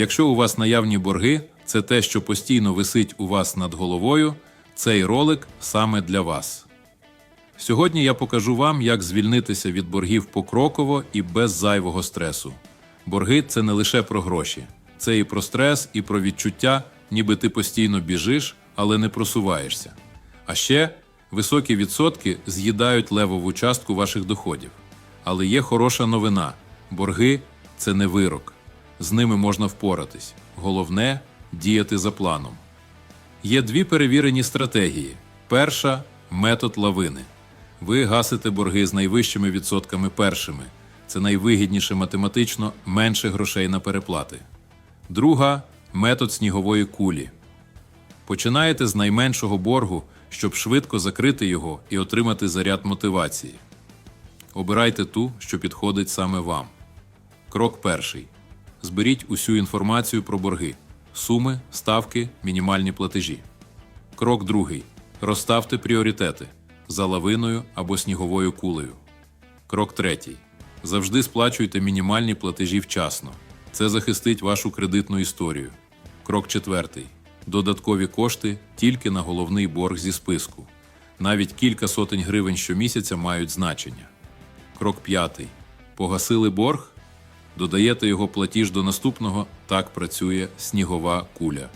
Якщо у вас наявні борги, це те, що постійно висить у вас над головою, цей ролик саме для вас. Сьогодні я покажу вам, як звільнитися від боргів покроково і без зайвого стресу. Борги це не лише про гроші, це і про стрес, і про відчуття, ніби ти постійно біжиш, але не просуваєшся. А ще високі відсотки з'їдають левову частку ваших доходів. Але є хороша новина: борги це не вирок. З ними можна впоратись. Головне діяти за планом. Є дві перевірені стратегії. Перша метод лавини. Ви гасите борги з найвищими відсотками першими. Це найвигідніше математично менше грошей на переплати. Друга метод снігової кулі. Починаєте з найменшого боргу, щоб швидко закрити його і отримати заряд мотивації. Обирайте ту, що підходить саме вам. Крок перший. Зберіть усю інформацію про борги: суми, ставки, мінімальні платежі. Крок другий. Розставте пріоритети за лавиною або сніговою кулею. Крок третій. Завжди сплачуйте мінімальні платежі вчасно. Це захистить вашу кредитну історію. Крок четвертий. Додаткові кошти тільки на головний борг зі списку. Навіть кілька сотень гривень щомісяця мають значення. Крок п'ятий. Погасили борг? Додаєте його платіж до наступного. Так працює снігова куля.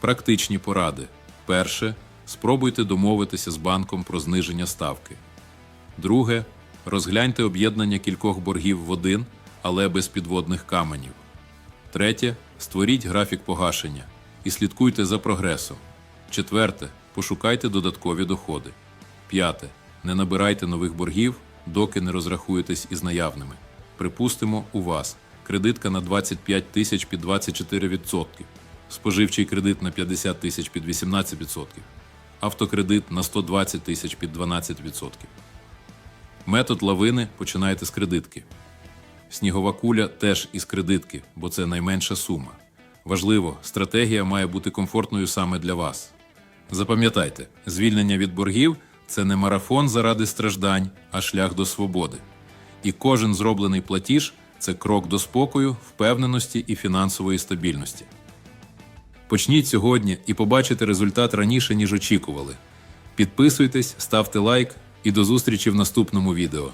Практичні поради. Перше. Спробуйте домовитися з банком про зниження ставки. Друге. Розгляньте об'єднання кількох боргів в один, але без підводних каменів. Третє. Створіть графік погашення і слідкуйте за прогресом. Четверте. Пошукайте додаткові доходи. П'яте. Не набирайте нових боргів, доки не розрахуєтесь із наявними. Припустимо, у вас кредитка на 25 тисяч під 24%, споживчий кредит на 50 тисяч під 18%, автокредит на 120 тисяч під 12%. Метод лавини починайте з кредитки. Снігова куля теж із кредитки, бо це найменша сума. Важливо, стратегія має бути комфортною саме для вас. Запам'ятайте, звільнення від боргів це не марафон заради страждань, а шлях до свободи. І кожен зроблений платіж це крок до спокою, впевненості і фінансової стабільності. Почніть сьогодні і побачите результат раніше, ніж очікували. Підписуйтесь, ставте лайк і до зустрічі в наступному відео.